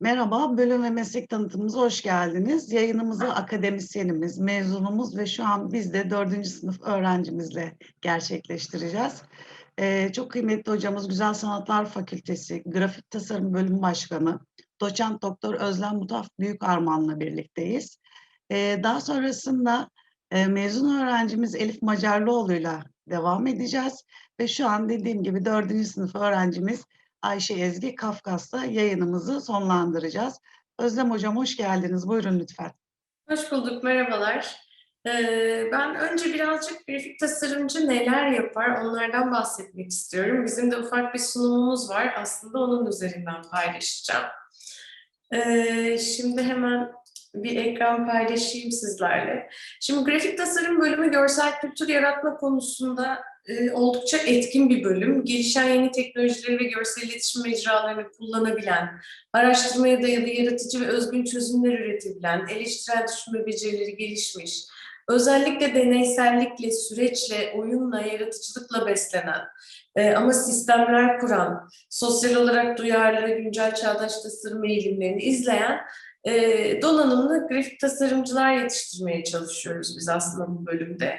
Merhaba, bölüm ve meslek tanıtımımıza hoş geldiniz. Yayınımızı akademisyenimiz, mezunumuz ve şu an biz de dördüncü sınıf öğrencimizle gerçekleştireceğiz. Ee, çok kıymetli hocamız Güzel Sanatlar Fakültesi Grafik Tasarım Bölümü Başkanı, Doçent Doktor Özlem Mutaf Büyük Arman'la birlikteyiz. Ee, daha sonrasında e, mezun öğrencimiz Elif Macarlıoğlu'yla devam edeceğiz. Ve şu an dediğim gibi dördüncü sınıf öğrencimiz Ayşe Ezgi Kafkas'ta yayınımızı sonlandıracağız. Özlem Hocam hoş geldiniz. Buyurun lütfen. Hoş bulduk, merhabalar. Ee, ben önce birazcık grafik tasarımcı neler yapar onlardan bahsetmek istiyorum. Bizim de ufak bir sunumumuz var. Aslında onun üzerinden paylaşacağım. Ee, şimdi hemen bir ekran paylaşayım sizlerle. Şimdi grafik tasarım bölümü görsel kültür yaratma konusunda e, oldukça etkin bir bölüm. Gelişen yeni teknolojileri ve görsel iletişim mecralarını kullanabilen, araştırmaya dayalı yaratıcı ve özgün çözümler üretebilen, eleştirel düşünme becerileri gelişmiş, özellikle deneysellikle, süreçle, oyunla, yaratıcılıkla beslenen e, ama sistemler kuran, sosyal olarak duyarlı, güncel çağdaş tasarım eğilimlerini izleyen e, donanımlı grafik tasarımcılar yetiştirmeye çalışıyoruz biz aslında bu bölümde.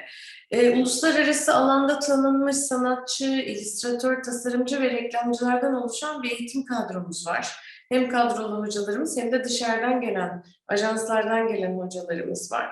E, uluslararası alanda tanınmış sanatçı, illüstratör, tasarımcı ve reklamcılardan oluşan bir eğitim kadromuz var. Hem kadrolu hocalarımız hem de dışarıdan gelen, ajanslardan gelen hocalarımız var.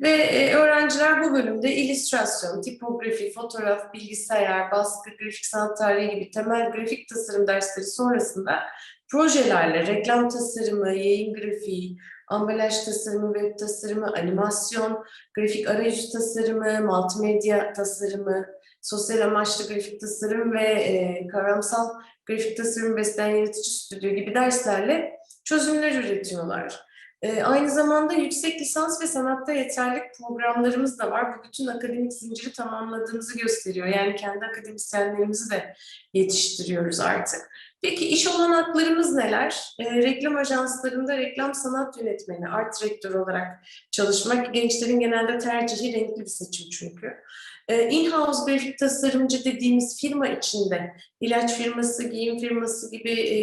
Ve e, öğrenciler bu bölümde illüstrasyon, tipografi, fotoğraf, bilgisayar, baskı, grafik sanat tarihi gibi temel grafik tasarım dersleri sonrasında projelerle reklam tasarımı, yayın grafiği, ambalaj tasarımı, web tasarımı, animasyon, grafik arayüz tasarımı, multimedya tasarımı, sosyal amaçlı grafik tasarım ve e, kavramsal grafik tasarım besleyen yaratıcı stüdyo gibi derslerle çözümler üretiyorlar. E, aynı zamanda yüksek lisans ve sanatta yeterlik programlarımız da var. Bu bütün akademik zinciri tamamladığımızı gösteriyor. Yani kendi akademisyenlerimizi de yetiştiriyoruz artık. Peki iş olanaklarımız neler? E, reklam ajanslarında reklam sanat yönetmeni, art direktör olarak çalışmak gençlerin genelde tercihi renkli bir seçim çünkü. E, in-house grafik tasarımcı dediğimiz firma içinde ilaç firması, giyim firması gibi e,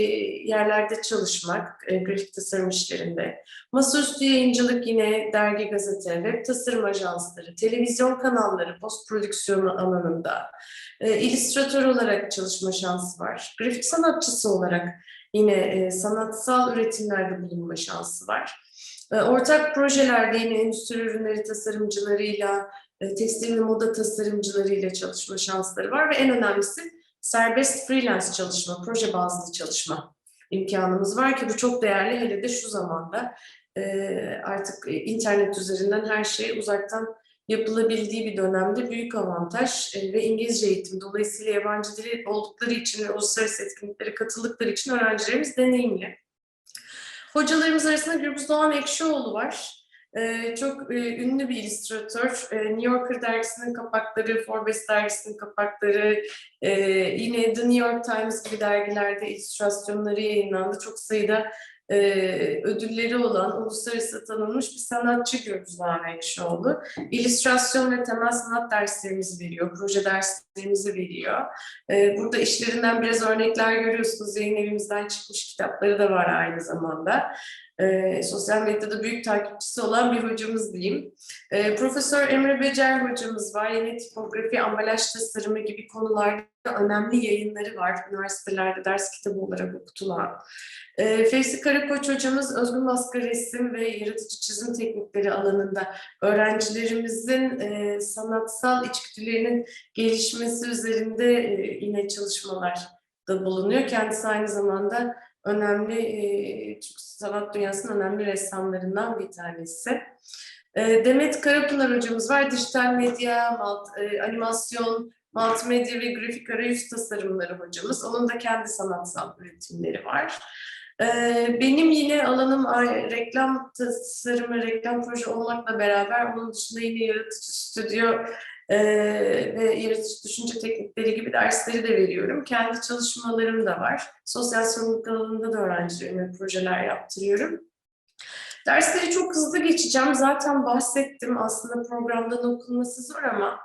yerlerde çalışmak e, grafik tasarım işlerinde. Masaüstü yayıncılık yine dergi, gazete, web tasarım ajansları, televizyon kanalları, post prodüksiyonu alanında e, illüstratör olarak çalışma şansı var. Grafik sanatçısı olarak yine e, sanatsal üretimlerde bulunma şansı var. E, ortak projelerde yine endüstri ürünleri tasarımcılarıyla, e, tekstil ve moda tasarımcılarıyla çalışma şansları var ve en önemlisi serbest freelance çalışma, proje bazlı çalışma imkanımız var ki bu çok değerli hele de şu zamanda e, artık internet üzerinden her şey uzaktan yapılabildiği bir dönemde büyük avantaj e, ve İngilizce eğitim. Dolayısıyla yabancı dili oldukları için ve uluslararası etkinliklere katıldıkları için öğrencilerimiz deneyimli. Hocalarımız arasında Gürbüz Doğan Ekşioğlu var. Ee, çok e, ünlü bir illüstratör. E, New Yorker dergisinin kapakları, Forbes dergisinin kapakları, e, yine The New York Times gibi dergilerde illüstrasyonları yayınlandı. Çok sayıda e, ödülleri olan uluslararası tanınmış bir sanatçı Gürbüz Doğan Ekşioğlu. İllüstrasyon ve temel sanat derslerimizi veriyor, proje derslerimizi veriyor. Burada işlerinden biraz örnekler görüyorsunuz. Yayın evimizden çıkmış kitapları da var aynı zamanda. E, sosyal medyada büyük takipçisi olan bir hocamız diyeyim. E, Profesör Emre Becer hocamız var. Yine tipografi, ambalaj tasarımı gibi konularda önemli yayınları var. Üniversitelerde ders kitabı olarak okutulan. E, Fevzi Karakoç hocamız özgün baskı resim ve yaratıcı çizim teknikleri alanında öğrencilerimizin e, sanatsal içgüdülerinin gelişmesi üzerinde e, yine çalışmalar da bulunuyor. Kendisi aynı zamanda önemli Türk sanat dünyasının önemli ressamlarından bir tanesi. Demet Karapınar hocamız var. Dijital medya, malt, e, animasyon, multimedya ve grafik arayüz tasarımları hocamız. Onun da kendi sanatsal üretimleri var. Benim yine alanım reklam tasarımı, reklam proje olmakla beraber onun dışında yine yaratıcı stüdyo ee, ve yaratıcı düşünce teknikleri gibi dersleri de veriyorum. Kendi çalışmalarım da var. Sosyal sorumluluk alanında da öğrencilerime projeler yaptırıyorum. Dersleri çok hızlı geçeceğim. Zaten bahsettim. Aslında programdan okunması zor ama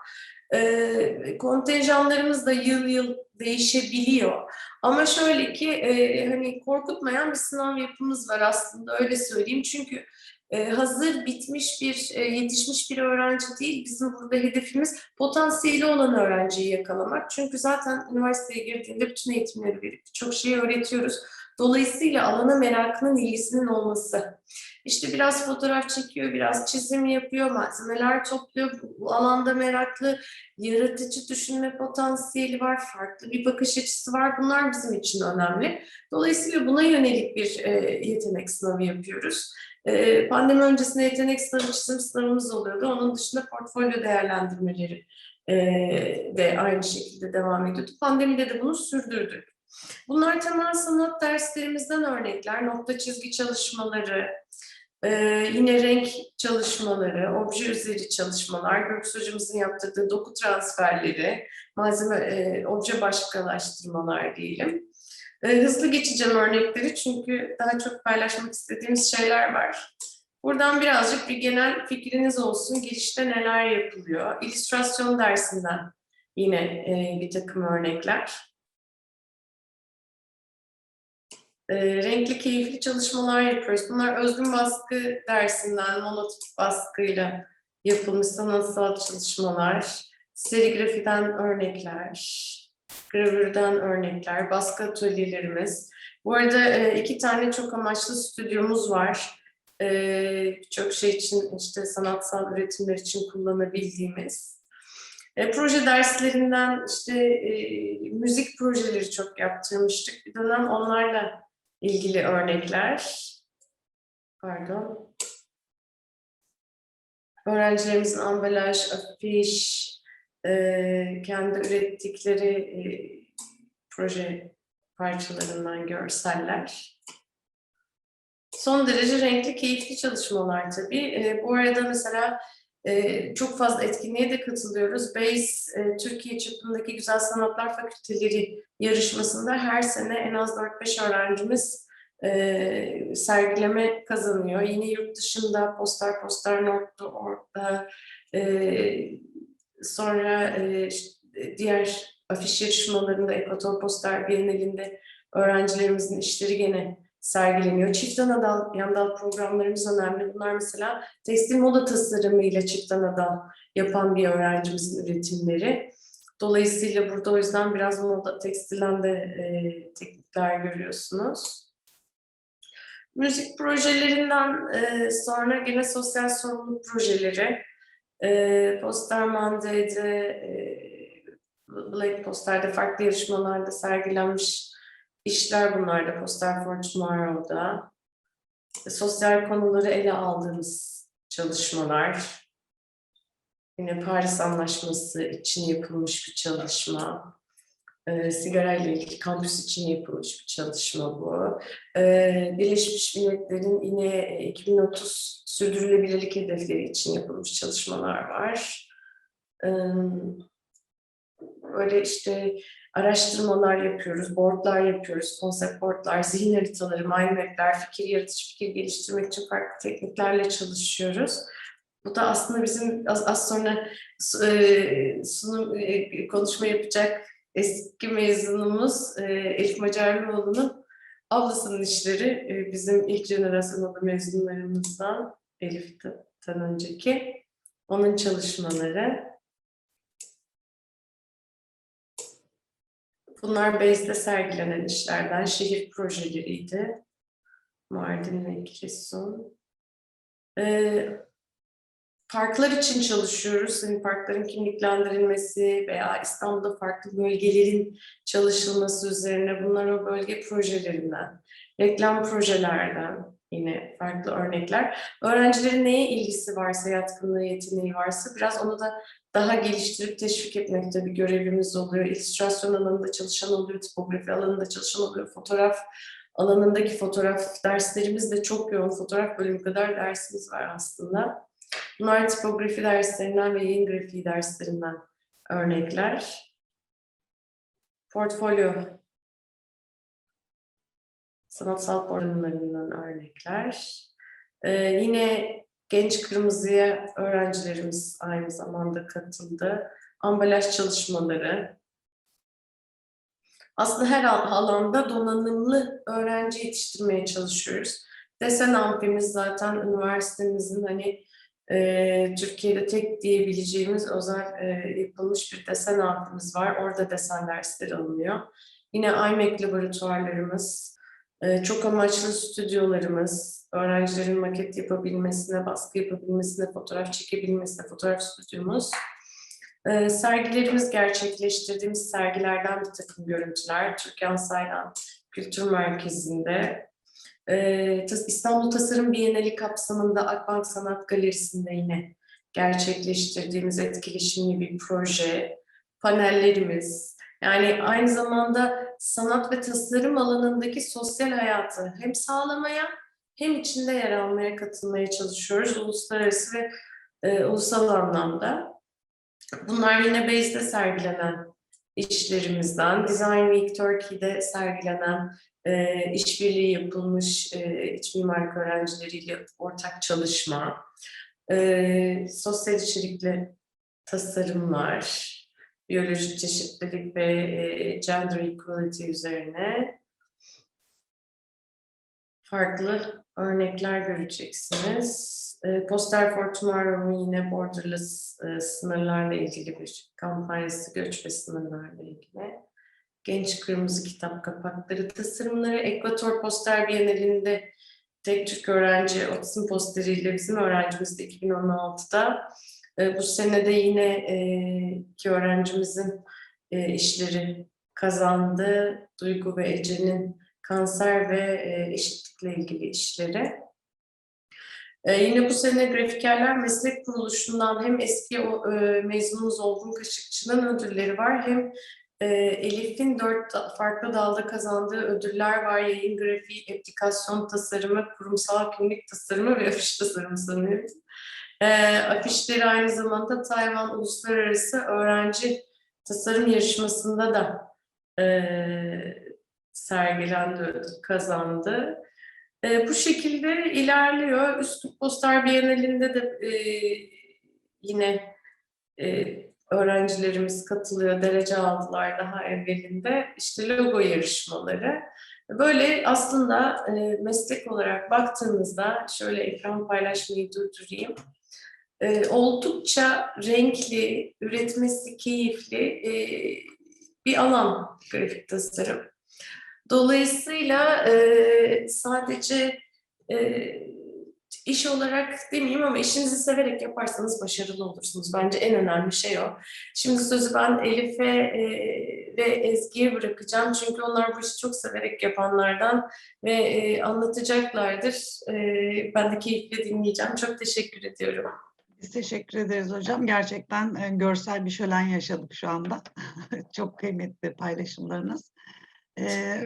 E, kontenjanlarımız da yıl yıl değişebiliyor. Ama şöyle ki e, hani korkutmayan bir sınav yapımız var aslında öyle söyleyeyim. Çünkü e, hazır bitmiş bir, e, yetişmiş bir öğrenci değil. Bizim burada hedefimiz potansiyeli olan öğrenciyi yakalamak. Çünkü zaten üniversiteye girdiğinde bütün eğitimleri verip birçok şeyi öğretiyoruz. Dolayısıyla alana merakının, ilgisinin olması. İşte biraz fotoğraf çekiyor, biraz çizim yapıyor, malzemeler topluyor, bu alanda meraklı, yaratıcı düşünme potansiyeli var, farklı bir bakış açısı var. Bunlar bizim için önemli. Dolayısıyla buna yönelik bir e, yetenek sınavı yapıyoruz. E, pandemi öncesinde yetenek sınavı, sınavımız oluyordu. Onun dışında portfolyo değerlendirmeleri e, de aynı şekilde devam ediyordu. Pandemide de bunu sürdürdük. Bunlar temel sanat derslerimizden örnekler, nokta çizgi çalışmaları, e, yine renk çalışmaları, obje üzeri çalışmalar, Göksu hocamızın yaptırdığı doku transferleri, malzeme, e, obje başkalaştırmalar diyelim. E, hızlı geçeceğim örnekleri çünkü daha çok paylaşmak istediğimiz şeyler var. Buradan birazcık bir genel fikriniz olsun. Girişte neler yapılıyor? İllüstrasyon dersinden yine e, bir takım örnekler. E, renkli, keyifli çalışmalar yapıyoruz. Bunlar özgün baskı dersinden monotip baskıyla yapılmış sanatsal çalışmalar, serigrafiden örnekler, gravürden örnekler, baskı atölyelerimiz. Bu arada e, iki tane çok amaçlı stüdyomuz var. E, Birçok şey için, işte sanatsal üretimler için kullanabildiğimiz. E, proje derslerinden işte müzik projeleri çok yaptırmıştık. Bir dönem onlarla ilgili örnekler. Pardon. Öğrencilerimizin ambalaj, afiş, e, kendi ürettikleri e, proje parçalarından görseller. Son derece renkli, keyifli çalışmalar tabii. E, bu arada mesela e, çok fazla etkinliğe de katılıyoruz. BASE, e, Türkiye çapındaki Güzel Sanatlar Fakülteleri yarışmasında her sene en az 4-5 öğrencimiz e, sergileme kazanıyor. Yine yurt dışında posterposter.org'da e, sonra e, işte diğer afiş yarışmalarında Ekvator Poster Bienalinde öğrencilerimizin işleri gene sergileniyor. Çift anadal, yandal programlarımız önemli. Bunlar mesela tekstil moda tasarımıyla çift anadal yapan bir öğrencimizin üretimleri. Dolayısıyla burada o yüzden biraz moda tekstilden de e, teknikler görüyorsunuz. Müzik projelerinden e, sonra gene sosyal sorumluluk projeleri. E, Poster Monday'de, e, Black Poster'de farklı yarışmalarda sergilenmiş işler bunlar da Poster for Tomorrow'da. Sosyal konuları ele aldığımız çalışmalar. Yine Paris Anlaşması için yapılmış bir çalışma. E, sigara ile ilgili kampüs için yapılmış bir çalışma bu. E, Birleşmiş Milletler'in yine 2030 sürdürülebilirlik hedefleri için yapılmış çalışmalar var. E, böyle işte araştırmalar yapıyoruz, boardlar yapıyoruz, konsept boardlar, zihin haritaları, mind map'ler, fikir yaratıcı fikir geliştirmek için farklı tekniklerle çalışıyoruz. Bu da aslında bizim az, az sonra e, sunum e, konuşma yapacak eski mezunumuz e, Elif Macarlıoğlu'nun ablasının işleri e, bizim ilk jenerasyon oda mezunlarımızdan Elif'ten önceki onun çalışmaları. Bunlar BASE'de sergilenen işlerden şehir projeleriydi. Mardin ve Giresun. Ee, parklar için çalışıyoruz. Hani parkların kimliklendirilmesi veya İstanbul'da farklı bölgelerin çalışılması üzerine bunlar o bölge projelerinden, reklam projelerden yine farklı örnekler. Öğrencilerin neye ilgisi varsa, yatkınlığı, yeteneği varsa biraz onu da daha geliştirip teşvik etmekte bir görevimiz oluyor. İllüstrasyon alanında çalışan oluyor, tipografi alanında çalışan oluyor, fotoğraf alanındaki fotoğraf derslerimiz de çok yoğun. Fotoğraf bölümü kadar dersimiz var aslında. Bunlar tipografi derslerinden ve yayın grafiği derslerinden örnekler. Portfolyo sanatsal portfolyolarından örnekler. Ee, yine Genç Kırmızı'ya öğrencilerimiz aynı zamanda katıldı. ambalaj çalışmaları. Aslında her al- alanda donanımlı öğrenci yetiştirmeye çalışıyoruz. Desen amfimiz zaten üniversitemizin hani e, Türkiye'de tek diyebileceğimiz özel e, yapılmış bir desen amfimiz var. Orada desen dersleri alınıyor. Yine IMEC laboratuvarlarımız, e, çok amaçlı stüdyolarımız, öğrencilerin maket yapabilmesine, baskı yapabilmesine, fotoğraf çekebilmesine fotoğraf stüdyomuz. E, sergilerimiz gerçekleştirdiğimiz sergilerden bir takım görüntüler. Türkan Saylan Kültür Merkezi'nde. E, İstanbul Tasarım Bienali kapsamında Akbank Sanat Galerisi'nde yine gerçekleştirdiğimiz etkileşimli bir proje. Panellerimiz, yani aynı zamanda sanat ve tasarım alanındaki sosyal hayatı hem sağlamaya hem içinde yer almaya katılmaya çalışıyoruz uluslararası ve e, ulusal anlamda. Bunlar yine Base'de sergilenen işlerimizden, Design Week Turkey'de sergilenen e, işbirliği yapılmış e, iç mimarlık öğrencileriyle ortak çalışma, e, sosyal içerikli tasarımlar, biyolojik çeşitlilik ve e, gender equality üzerine farklı örnekler göreceksiniz. E, Poster for Tomorrow'un yine borderless e, sınırlarla ilgili bir kampanyası, göç ve sınırlarla ilgili. Genç Kırmızı Kitap kapakları tasarımları, Ekvator Poster Bienalinde tek Türk öğrenci otizm posteriyle bizim öğrencimiz de 2016'da e, bu senede yine e, iki öğrencimizin e, işleri kazandı. Duygu ve Ece'nin kanser ve e, eşitlikle ilgili işleri. E, yine bu sene Grafikerler Meslek Kuruluşu'ndan hem eski e, mezunumuz Olgun Kaşıkçı'nın ödülleri var hem e, Elif'in dört farklı dalda kazandığı ödüller var. Yayın grafiği, aplikasyon tasarımı, kurumsal kimlik tasarımı ve afiş tasarımı sanıyorum. E, afişleri aynı zamanda Tayvan Uluslararası Öğrenci Tasarım Yarışması'nda da e, sergilendi, kazandı. E, bu şekilde ilerliyor. Üsküp Poster Bienalinde de e, yine e, öğrencilerimiz katılıyor, derece aldılar daha evvelinde. İşte logo yarışmaları. Böyle aslında e, meslek olarak baktığınızda şöyle ekran paylaşmayı durdurayım. E, oldukça renkli, üretmesi keyifli e, bir alan grafik tasarım. Dolayısıyla e, sadece e, iş olarak demeyeyim ama işinizi severek yaparsanız başarılı olursunuz. Bence en önemli şey o. Şimdi sözü ben Elif'e e, ve Ezgi'ye bırakacağım. Çünkü onlar bu işi çok severek yapanlardan ve e, anlatacaklardır. E, ben de keyifle dinleyeceğim. Çok teşekkür ediyorum. Biz teşekkür ederiz hocam. Gerçekten e, görsel bir şölen yaşadık şu anda. Çok kıymetli paylaşımlarınız. Ee,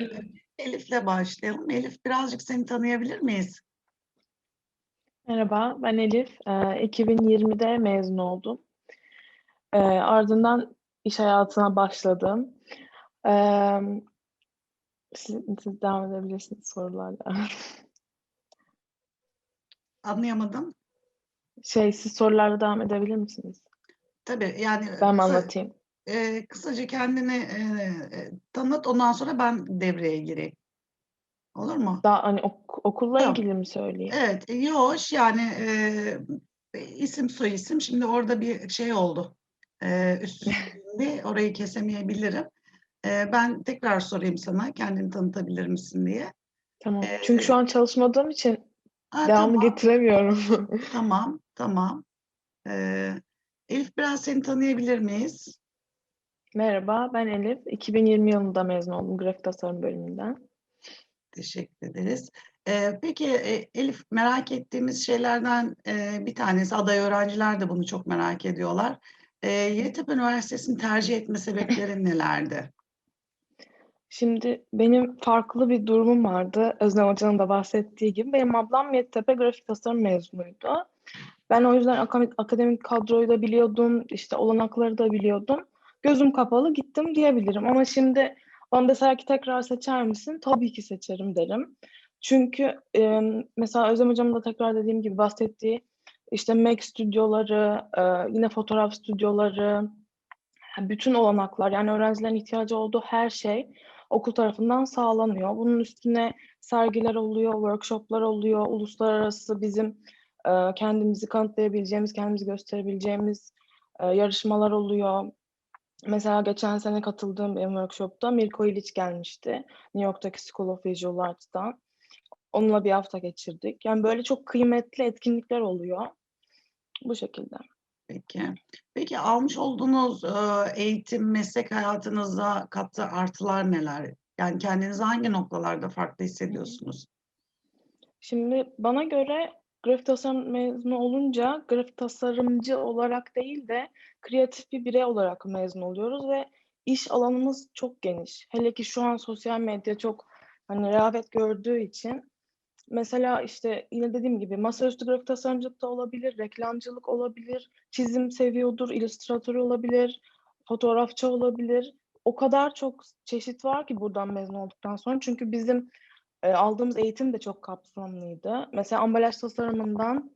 Elif'le başlayalım. Elif birazcık seni tanıyabilir miyiz? Merhaba, ben Elif. Ee, 2020'de mezun oldum. Ee, ardından iş hayatına başladım. Ee, siz, siz devam edebilirsiniz sorularla. Anlayamadım. Şey, siz sorularla devam edebilir misiniz? Tabii yani Ben mi kısa- anlatayım? e, kısaca kendini e, e, tanıt ondan sonra ben devreye gireyim. Olur mu? Daha hani ok- okulla Tamam. ilgili mi söyleyeyim? Evet, yoş yani e, isim soy isim. Şimdi orada bir şey oldu. E, üst üste bindi. Orayı kesemeyebilirim. E, ben tekrar sorayım sana kendini tanıtabilir misin diye. Tamam. Ee, Çünkü şu an çalışmadığım için Ha, devamını tamam, getiremiyorum. tamam, tamam. E, Elif biraz seni tanıyabilir miyiz? Merhaba, ben Elif. 2020 yılında mezun oldum grafik tasarım bölümünden. Teşekkür ederiz. Ee, peki e, Elif merak ettiğimiz şeylerden e, bir tanesi aday öğrenciler de bunu çok merak ediyorlar. Ee, Yeditepe Üniversitesi'ni tercih etme sebeplerin nelerdi? Şimdi benim farklı bir durumum vardı. Özlem Hoca'nın da bahsettiği gibi. Benim ablam Yeditepe grafik tasarım mezunuydu. Ben o yüzden akademik kadroyu da biliyordum, işte olanakları da biliyordum. Gözüm kapalı gittim diyebilirim. Ama şimdi bana deseler ki tekrar seçer misin? Tabii ki seçerim derim. Çünkü e, mesela Özlem Hocam'ın da tekrar dediğim gibi bahsettiği işte Mac stüdyoları, e, yine fotoğraf stüdyoları, bütün olanaklar yani öğrencilerin ihtiyacı olduğu her şey okul tarafından sağlanıyor. Bunun üstüne sergiler oluyor, workshoplar oluyor, uluslararası bizim e, kendimizi kanıtlayabileceğimiz, kendimizi gösterebileceğimiz e, yarışmalar oluyor. Mesela geçen sene katıldığım bir workshopta Mirko Ilic gelmişti. New York'taki School of Visual Arts'tan. Onunla bir hafta geçirdik. Yani böyle çok kıymetli etkinlikler oluyor. Bu şekilde. Peki. Peki almış olduğunuz e, eğitim, meslek hayatınıza kattığı artılar neler? Yani kendinizi hangi noktalarda farklı hissediyorsunuz? Şimdi bana göre grafik tasarım mezunu olunca grafik tasarımcı olarak değil de kreatif bir birey olarak mezun oluyoruz ve iş alanımız çok geniş. Hele ki şu an sosyal medya çok hani rehavet gördüğü için mesela işte yine dediğim gibi masaüstü grafik tasarımcılık da olabilir, reklamcılık olabilir, çizim seviyordur, illüstratör olabilir, fotoğrafçı olabilir. O kadar çok çeşit var ki buradan mezun olduktan sonra. Çünkü bizim e, aldığımız eğitim de çok kapsamlıydı. Mesela ambalaj tasarımından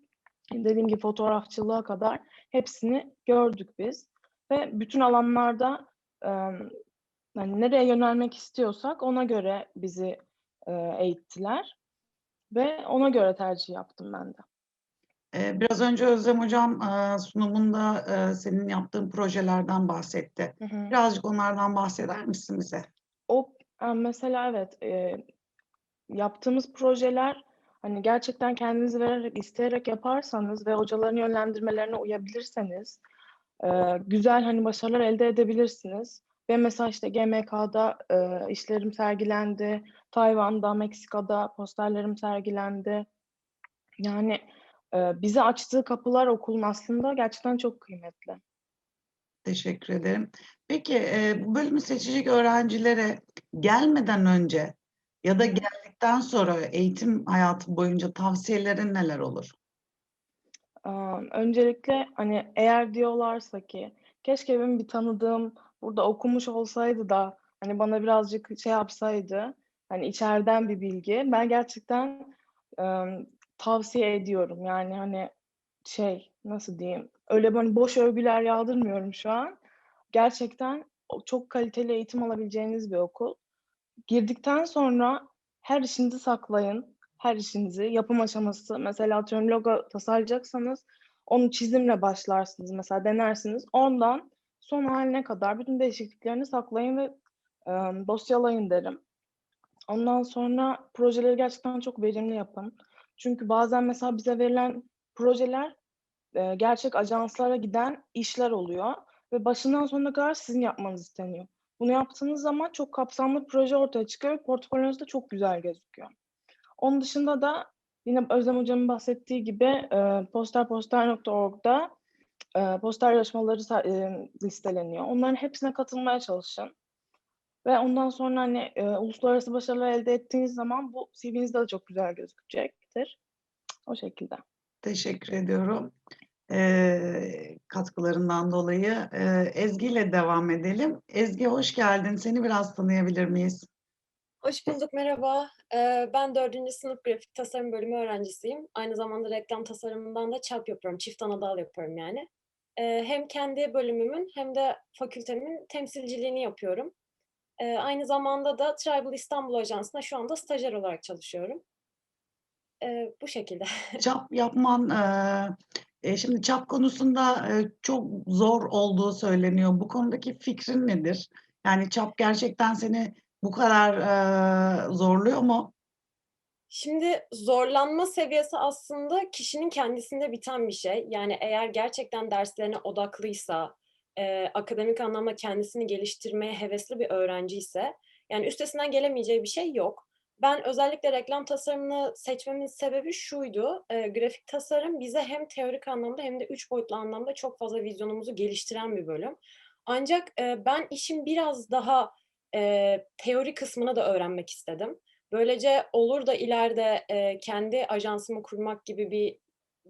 dediğim gibi fotoğrafçılığa kadar hepsini gördük biz. Ve bütün alanlarda e, yani nereye yönelmek istiyorsak ona göre bizi e, eğittiler. Ve ona göre tercih yaptım ben de. E, biraz önce Özlem Hocam e, sunumunda e, senin yaptığın projelerden bahsetti. Hı hı. Birazcık onlardan bahseder misin bize? O mesela evet yaptığımız projeler hani gerçekten kendinizi vererek isteyerek yaparsanız ve hocaların yönlendirmelerine uyabilirseniz e, güzel hani başarılar elde edebilirsiniz. Ve mesela işte GMK'da e, işlerim sergilendi, Tayvan'da, Meksika'da posterlerim sergilendi. Yani e, bize açtığı kapılar okulun aslında gerçekten çok kıymetli. Teşekkür ederim. Peki e, bu bölümü seçecek öğrencilere gelmeden önce ya da geldikten sonra eğitim hayatı boyunca tavsiyelerin neler olur? Öncelikle hani eğer diyorlarsa ki keşke benim bir tanıdığım burada okumuş olsaydı da hani bana birazcık şey yapsaydı hani içeriden bir bilgi. Ben gerçekten ım, tavsiye ediyorum. Yani hani şey nasıl diyeyim? Öyle hani boş övgüler yağdırmıyorum şu an. Gerçekten çok kaliteli eğitim alabileceğiniz bir okul girdikten sonra her işinizi saklayın. Her işinizi, yapım aşaması. Mesela atıyorum logo tasarlayacaksanız onu çizimle başlarsınız. Mesela denersiniz. Ondan son haline kadar bütün değişikliklerini saklayın ve e, dosyalayın derim. Ondan sonra projeleri gerçekten çok verimli yapın. Çünkü bazen mesela bize verilen projeler e, gerçek ajanslara giden işler oluyor ve başından sonuna kadar sizin yapmanız isteniyor. Bunu yaptığınız zaman çok kapsamlı proje ortaya çıkıyor ve portfolyonuz da çok güzel gözüküyor. Onun dışında da yine Özlem Hocam'ın bahsettiği gibi e, posterposter.org'da e, poster yarışmaları e, listeleniyor. Onların hepsine katılmaya çalışın. Ve ondan sonra hani e, uluslararası başarılar elde ettiğiniz zaman bu CV'nizde de çok güzel gözükecektir. O şekilde. Teşekkür ediyorum. Ee, katkılarından dolayı. Ee, Ezgi ile devam edelim. Ezgi hoş geldin. Seni biraz tanıyabilir miyiz? Hoş bulduk, merhaba. Ee, Ben dördüncü sınıf grafik tasarım bölümü öğrencisiyim. Aynı zamanda reklam tasarımından da çap yapıyorum, çift ana dal yapıyorum yani. Ee, Hem kendi bölümümün hem de fakültemin temsilciliğini yapıyorum. Ee, Aynı zamanda da Tribal İstanbul Ajansı'nda şu anda stajyer olarak çalışıyorum. Ee, Bu şekilde. Çap yapman, e, şimdi çap konusunda çok zor olduğu söyleniyor. Bu konudaki fikrin nedir? Yani çap gerçekten seni bu kadar zorluyor mu? Şimdi zorlanma seviyesi aslında kişinin kendisinde biten bir şey. Yani eğer gerçekten derslerine odaklıysa, akademik anlamda kendisini geliştirmeye hevesli bir öğrenci ise, yani üstesinden gelemeyeceği bir şey yok. Ben özellikle reklam tasarımını seçmemin sebebi şuydu. e, grafik tasarım bize hem teorik anlamda hem de üç boyutlu anlamda çok fazla vizyonumuzu geliştiren bir bölüm. Ancak e, ben işin biraz daha e, teori kısmını da öğrenmek istedim. Böylece olur da ileride e, kendi ajansımı kurmak gibi bir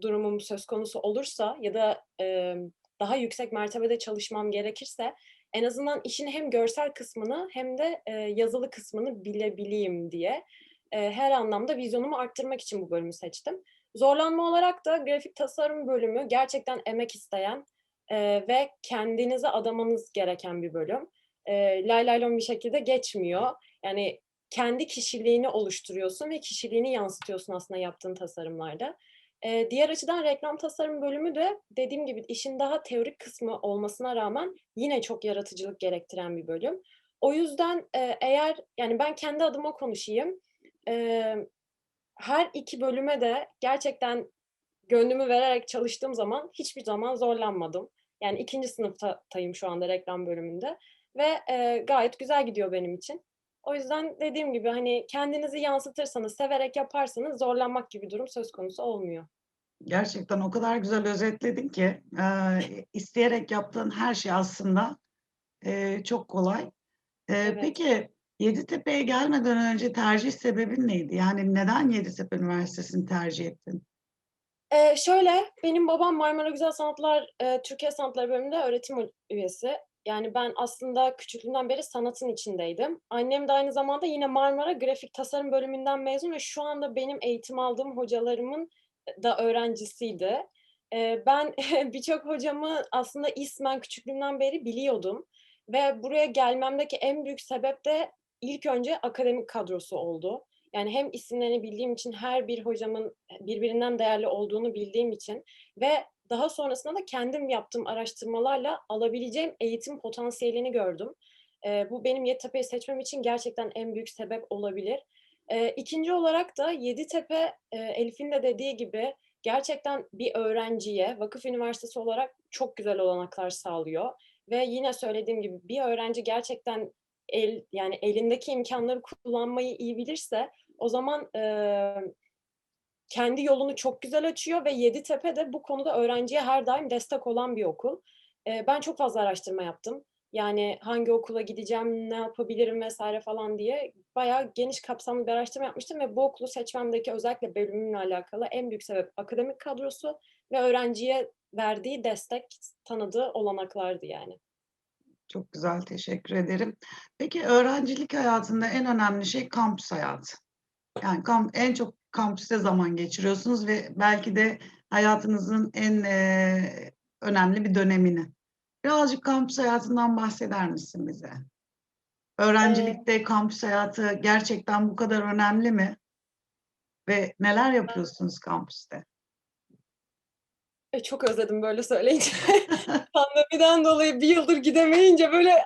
durumum söz konusu olursa ya da e, daha yüksek mertebede çalışmam gerekirse en azından işin hem görsel kısmını hem de e, yazılı kısmını bilebileyim diye e, her anlamda vizyonumu arttırmak için bu bölümü seçtim. Zorlanma olarak da grafik tasarım bölümü gerçekten emek isteyen, e, ve kendinize adamanız gereken bir bölüm. E, lay lay lom bir şekilde geçmiyor. Yani kendi kişiliğini oluşturuyorsun ve kişiliğini yansıtıyorsun aslında yaptığın tasarımlarda. E, diğer açıdan reklam tasarım bölümü de dediğim gibi işin daha teorik kısmı olmasına rağmen yine çok yaratıcılık gerektiren bir bölüm. O yüzden e, eğer yani ben kendi adıma konuşayım. E, her iki bölüme de gerçekten gönlümü vererek çalıştığım zaman hiçbir zaman zorlanmadım. Yani ikinci sınıftayım şu anda reklam bölümünde ve e, gayet güzel gidiyor benim için. O yüzden dediğim gibi hani kendinizi yansıtırsanız, severek yaparsanız zorlanmak gibi durum söz konusu olmuyor. Gerçekten o kadar güzel özetledin ki e, isteyerek yaptığın her şey aslında e, çok kolay. E, Evet. Peki Yeditepe'ye gelmeden önce tercih sebebin neydi? Yani neden Yeditepe Üniversitesi'ni tercih ettin? Ee, şöyle, benim babam Marmara Güzel Sanatlar, e, Türkiye Sanatları bölümünde öğretim üyesi. Yani ben aslında küçüklüğümden beri sanatın içindeydim. Annem de aynı zamanda yine Marmara Grafik Tasarım bölümünden mezun ve şu anda benim eğitim aldığım hocalarımın da öğrencisiydi. Ben birçok hocamı aslında ismen küçüklüğümden beri biliyordum. Ve buraya gelmemdeki en büyük sebep de ilk önce akademik kadrosu oldu. Yani hem isimlerini bildiğim için her bir hocamın birbirinden değerli olduğunu bildiğim için ve daha sonrasında da kendim yaptığım araştırmalarla alabileceğim eğitim potansiyelini gördüm. Ee, bu benim Yeditepe'yi seçmem için gerçekten en büyük sebep olabilir. Ee, ikinci olarak da Yeditepe, e, Elif'in de dediği gibi gerçekten bir öğrenciye vakıf üniversitesi olarak çok güzel olanaklar sağlıyor. Ve yine söylediğim gibi bir öğrenci gerçekten el yani elindeki imkanları kullanmayı iyi bilirse o zaman e, kendi yolunu çok güzel açıyor ve Yeditepe de bu konuda öğrenciye her daim destek olan bir okul. E, ben çok fazla araştırma yaptım. Yani hangi okula gideceğim, ne yapabilirim vesaire falan diye bayağı geniş kapsamlı bir araştırma yapmıştım ve bu okulu seçmemdeki özellikle bölümümle alakalı en büyük sebep akademik kadrosu ve öğrenciye verdiği destek, tanıdığı olanaklardı yani. Çok güzel, teşekkür ederim. Peki öğrencilik hayatında en önemli şey kampüs hayatı. Yani kamp, en çok kampüste zaman geçiriyorsunuz ve belki de hayatınızın en e, önemli bir dönemini. Birazcık kampüs hayatından bahseder misin bize? Öğrencilikte kampüs hayatı gerçekten bu kadar önemli mi? Ve neler yapıyorsunuz kampüste? E, çok özledim böyle söyleyince. Pandemiden dolayı bir yıldır gidemeyince böyle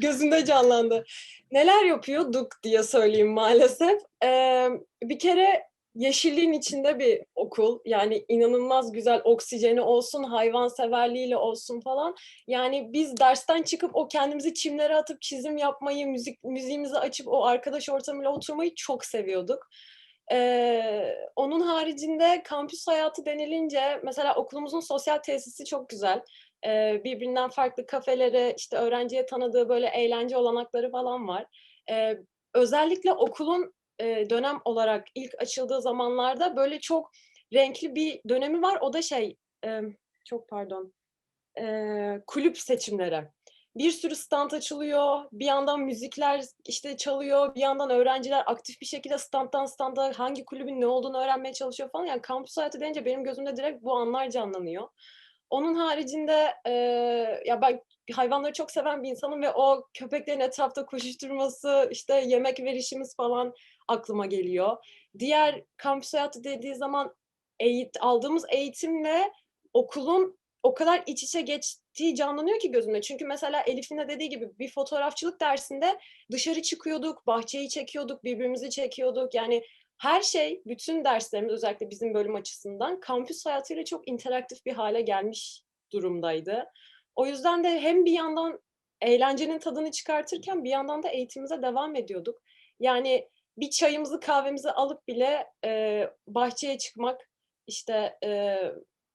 gözümde canlandı. Neler yapıyorduk diye söyleyeyim maalesef. Ee, bir kere yeşilliğin içinde bir okul. Yani inanılmaz güzel oksijeni olsun, hayvanseverliğiyle olsun falan. Yani biz dersten çıkıp o kendimizi çimlere atıp çizim yapmayı, müzik müziğimizi açıp o arkadaş ortamıyla oturmayı çok seviyorduk. Ee, onun haricinde kampüs hayatı denilince mesela okulumuzun sosyal tesisi çok güzel. Ee, birbirinden farklı kafeleri, işte öğrenciye tanıdığı böyle eğlence olanakları falan var. Ee, özellikle okulun dönem olarak ilk açıldığı zamanlarda böyle çok renkli bir dönemi var. O da şey, çok pardon, kulüp seçimleri bir sürü stand açılıyor. Bir yandan müzikler işte çalıyor. Bir yandan öğrenciler aktif bir şekilde standtan standa hangi kulübün ne olduğunu öğrenmeye çalışıyor falan. Yani kampüs hayatı deyince benim gözümde direkt bu anlar canlanıyor. Onun haricinde e, ya ben hayvanları çok seven bir insanım ve o köpeklerin etrafta koşuşturması, işte yemek verişimiz falan aklıma geliyor. Diğer kampüs hayatı dediği zaman eğit, aldığımız eğitimle okulun o kadar iç içe geçtiği canlanıyor ki gözümde. Çünkü mesela Elif'in de dediği gibi bir fotoğrafçılık dersinde dışarı çıkıyorduk, bahçeyi çekiyorduk, birbirimizi çekiyorduk. Yani her şey, bütün derslerimiz özellikle bizim bölüm açısından kampüs hayatıyla çok interaktif bir hale gelmiş durumdaydı. O yüzden de hem bir yandan eğlencenin tadını çıkartırken bir yandan da eğitimimize devam ediyorduk. Yani bir çayımızı kahvemizi alıp bile e, bahçeye çıkmak, işte e,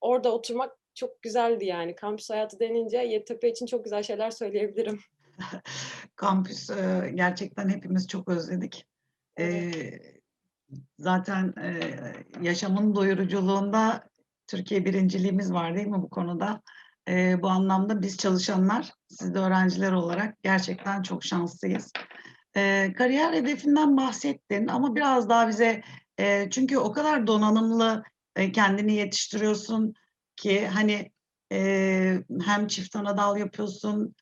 orada oturmak çok güzeldi yani. Kampüs hayatı denince Yeditepe için çok güzel şeyler söyleyebilirim. Kampüs e, gerçekten hepimiz çok özledik. E, zaten e, yaşamın doyuruculuğunda Türkiye birinciliğimiz var değil mi bu konuda? E, bu anlamda biz çalışanlar, siz de öğrenciler olarak gerçekten çok şanslıyız. E, kariyer hedefinden bahsettin ama biraz daha bize e, çünkü o kadar donanımlı e, kendini yetiştiriyorsun ki hani Ee, hem çift ana dal yapıyorsun,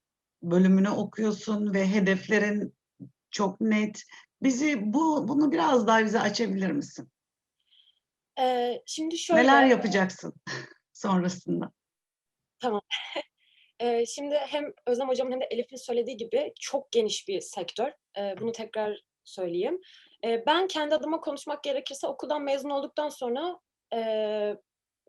bölümünü okuyorsun ve hedeflerin çok net. Bizi bu bunu biraz daha bize açabilir misin? Ee, şimdi şöyle. Neler yapacaksın sonrasında? Şimdi hem Özlem Hocam'ın hem de Elif'in söylediği gibi çok geniş bir sektör. Ee, bunu tekrar söyleyeyim. Ee, ben kendi adıma konuşmak gerekirse okuldan mezun olduktan sonra e,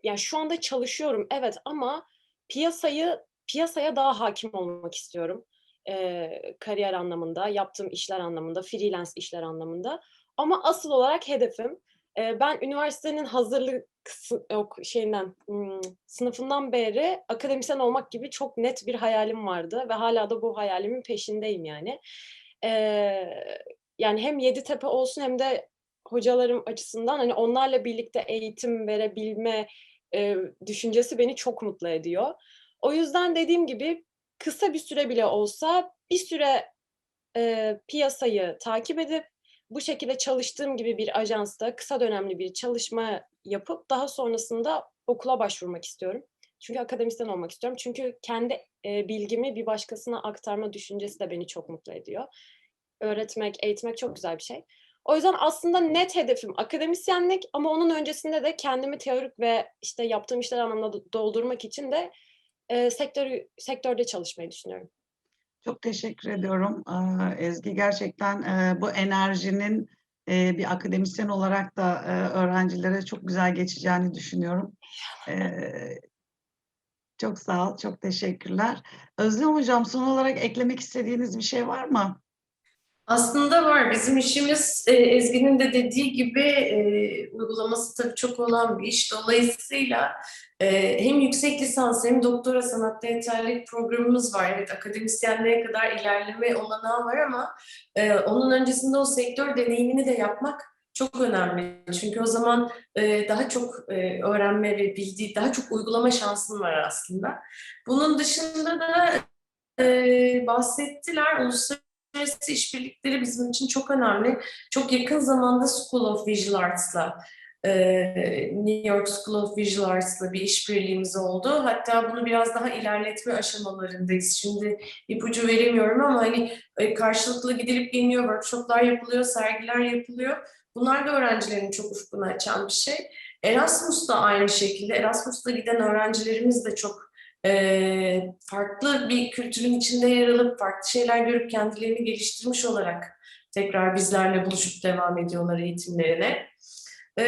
yani şu anda çalışıyorum evet ama piyasayı piyasaya daha hakim olmak istiyorum. Ee, kariyer anlamında, yaptığım işler anlamında, freelance işler anlamında. Ama asıl olarak hedefim e, ben üniversitenin hazırlık yok şeyinden hmm, sınıfından beri akademisyen olmak gibi çok net bir hayalim vardı ve hala da bu hayalimin peşindeyim yani. Yani hem Yeditepe olsun hem de hocalarım açısından hani onlarla birlikte eğitim verebilme e, düşüncesi beni çok mutlu ediyor. O yüzden dediğim gibi kısa bir süre bile olsa bir süre e, piyasayı takip edip bu şekilde çalıştığım gibi bir ajansta kısa dönemli bir çalışma yapıp daha sonrasında okula başvurmak istiyorum. Çünkü akademisyen olmak istiyorum. Çünkü kendi e, bilgimi bir başkasına aktarma düşüncesi de beni çok mutlu ediyor. Öğretmek, eğitmek çok güzel bir şey. O yüzden aslında net hedefim akademisyenlik ama onun öncesinde de kendimi teorik ve işte yaptığım işler anlamında do- doldurmak için de e, sektörü sektörde çalışmayı düşünüyorum. Çok teşekkür ediyorum Ezgi. Gerçekten e, bu enerjinin e, bir akademisyen olarak da e, öğrencilere çok güzel geçeceğini düşünüyorum. Çok sağ ol, çok teşekkürler. Özlem Hocam son olarak eklemek istediğiniz bir şey var mı? Aslında var. Bizim işimiz e, Ezgi'nin de dediği gibi e, uygulaması tabii çok olan bir iş. Dolayısıyla e, hem yüksek lisans hem doktora sanatta yeterlilik programımız var. Evet akademisyenliğe kadar ilerleme olanağı var ama onun öncesinde o sektör deneyimini de yapmak çok önemli. Çünkü o zaman daha çok öğrenme ve bildiği, daha çok uygulama şansın var aslında. Bunun dışında da bahsettiler. Uluslararası uluslararası işbirlikleri bizim için çok önemli. Çok yakın zamanda School of Visual Arts'la e, New York School of Visual Arts'la bir işbirliğimiz oldu. Hatta bunu biraz daha ilerletme aşamalarındayız. Şimdi ipucu veremiyorum ama hani e, karşılıklı gidilip geliniyor, workshoplar yapılıyor, sergiler yapılıyor. Bunlar da öğrencilerin çok ufkunu açan bir şey. Erasmus da aynı şekilde. Erasmus'ta giden öğrencilerimiz de çok e, farklı bir kültürün içinde yer alıp farklı şeyler görüp kendilerini geliştirmiş olarak tekrar bizlerle buluşup devam ediyorlar eğitimlerine. E,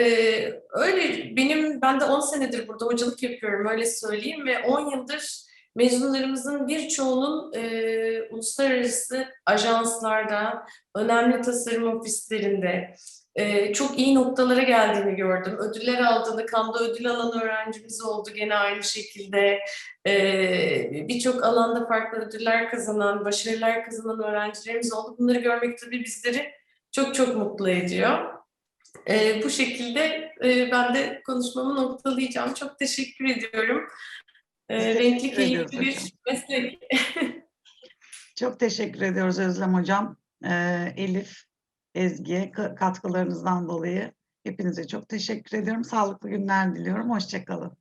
öyle benim ben de 10 senedir burada hocalık yapıyorum öyle söyleyeyim ve 10 yıldır mezunlarımızın birçoğunun e, uluslararası ajanslarda, önemli tasarım ofislerinde, e, çok iyi noktalara geldiğini gördüm. Ödüller aldığını, Kanda ödül alan öğrencimiz oldu gene aynı şekilde. E, Birçok alanda farklı ödüller kazanan, başarılar kazanan öğrencilerimiz oldu. Bunları görmek tabii bizleri çok çok mutlu ediyor. E, bu şekilde e, ben de konuşmamı noktalayacağım. Çok teşekkür ediyorum. E, renkli, keyifli bir meslek. Çok teşekkür ediyoruz Özlem Hocam, Ee, Elif, Ezgi'ye ka- katkılarınızdan dolayı hepinize çok teşekkür ediyorum. Sağlıklı günler diliyorum. Hoşçakalın.